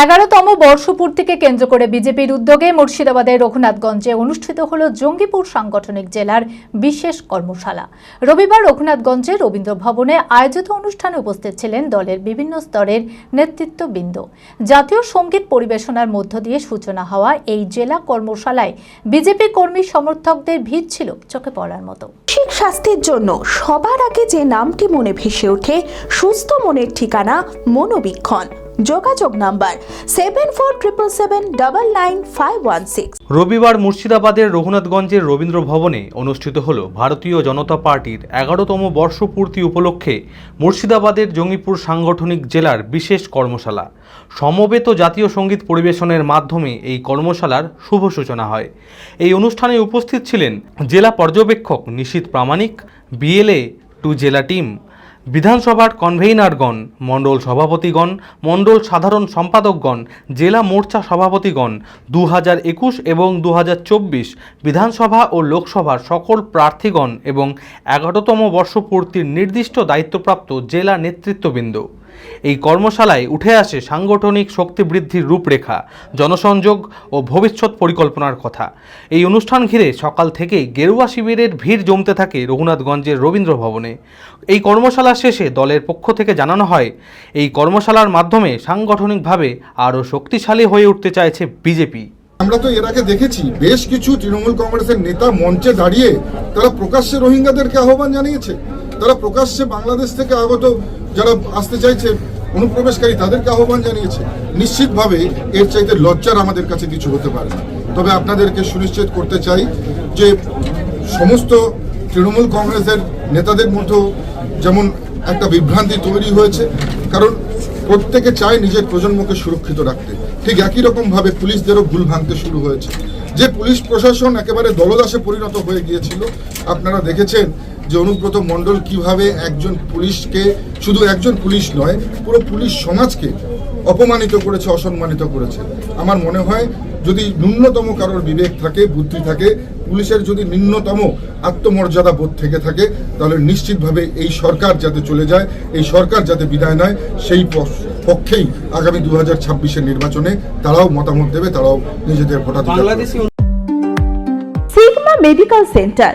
এগারোতম বর্ষপূর্তিকে কেন্দ্র করে বিজেপির উদ্যোগে মুর্শিদাবাদের রঘুনাথগঞ্জে অনুষ্ঠিত হল জঙ্গিপুর সাংগঠনিক জেলার বিশেষ কর্মশালা। রবিবার রঘুনাথগঞ্জে রবীন্দ্র ভবনে আয়োজিত অনুষ্ঠানে উপস্থিত ছিলেন দলের বিভিন্ন স্তরের নেতৃত্ববৃন্দ। জাতীয় সংগীত পরিবেশনার মধ্য দিয়ে সূচনা হওয়া এই জেলা কর্মশালায় বিজেপি কর্মী সমর্থকদের ভিড় ছিল চোখে পড়ার মতো। মানসিক স্বাস্থ্যের জন্য সবার আগে যে নামটি মনে ভেসে ওঠে, সুস্থ মনের ঠিকানা মনোবীক্ষণ। যোগাযোগ number seven four triple seven double nine five one six রবিবার মুর্শিদাবাদের রঘুনাথগঞ্জের রবীন্দ্র ভবনে অনুষ্ঠিত হল ভারতীয় জনতা পার্টির এগারোতম বর্ষপূর্তি উপলক্ষে মুর্শিদাবাদের জঙ্গিপুর সাংগঠনিক জেলার বিশেষ কর্মশালা। সমবেত জাতীয় সংগীত পরিবেশনের মাধ্যমে এই কর্মশালার শুভ সূচনা হয়। এই অনুষ্ঠানে উপস্থিত ছিলেন জেলা পর্যবেক্ষক নিশীত প্রামাণিক, বিএলএ টু জেলা টিম বিধানসভার কনভেইনারগণ, মণ্ডল সভাপতিগণ, মণ্ডল সাধারণ সম্পাদকগণ, জেলা মোর্চা সভাপতিগণ দু হাজার একুশ এবং দু হাজার চব্বিশ বিধানসভা ও লোকসভার সকল প্রার্থীগণ এবং এগারোতম বর্ষপূর্তির নির্দিষ্ট দায়িত্বপ্রাপ্ত জেলা নেতৃত্ববৃন্দ। এই কর্মশালায় উঠে আসে সাংগঠনিক শক্তি বৃদ্ধির রূপরেখা, জনসংযোগ ও ভবিষ্যৎ পরিকল্পনার কথা। এই অনুষ্ঠান ঘিরে সকাল থেকেই গেরুয়া শিবিরের ভিড় জমতে থাকে রঘুনাথগঞ্জের রবীন্দ্র ভবনে। এই কর্মশালা শেষে দলের পক্ষ থেকে জানানো হয়, এই কর্মশালার মাধ্যমে সাংগঠনিকভাবে আরও শক্তিশালী হয়ে উঠতে চাইছে বিজেপি। আমরা তো এর আগে দেখেছি, বেশ কিছু তৃণমূল কংগ্রেসের নেতা মঞ্চে দাঁড়িয়ে তারা প্রকাশ্যে রোহিঙ্গাদেরকে আহ্বান জানিয়েছে। তারা প্রকাশ্যে বাংলাদেশ থেকে আগত যারা আসতে চাইছে, অনুপ্রবেশকারী, তাদেরকে আহ্বান জানিয়েছে। নিশ্চিতভাবে এর চাইতে লজ্জার আমাদের কাছে কিছু হতে পারে না। তবে আপনাদেরকে সুনিশ্চিত করতে চাই যে সমস্ত তৃণমূল কংগ্রেসের নেতাদের মধ্যেও যেমন একটা বিভ্রান্তি তৈরি হয়েছে, কারণ প্রত্যেকে চায় নিজের প্রজন্মকে সুরক্ষিত রাখতে। ঠিক একই রকমভাবে পুলিশদেরও ভুল ভাঙতে শুরু হয়েছে। যে পুলিশ প্রশাসন একেবারে দলদাসে পরিণত হয়ে গিয়েছিল, আপনারা দেখেছেন যে অনুব্রত মণ্ডল কীভাবে একজন পুলিশকে শুধু একজন পুলিশ নয় পুরো পুলিশ সমাজকে অপমানিত করেছে অসম্মানিত করেছে। আমার মনে হয় যদি ন্যূনতম কারোর বিবেক থাকে বুদ্ধি থাকে পুলিশের যদি নিম্নতম আত্মমর্যাদা বোধ থেকে থাকে তাহলে নিশ্চিতভাবে এই সরকার যাতে চলে যায় এই সরকার যাতে বিদায় নেয় সেই পক্ষেই আগামী দু হাজার ছাব্বিশের নির্বাচনে তারাও মতামত দেবে তারাও নিজেদের ভোটাধিকার মেডিকেল সেন্টার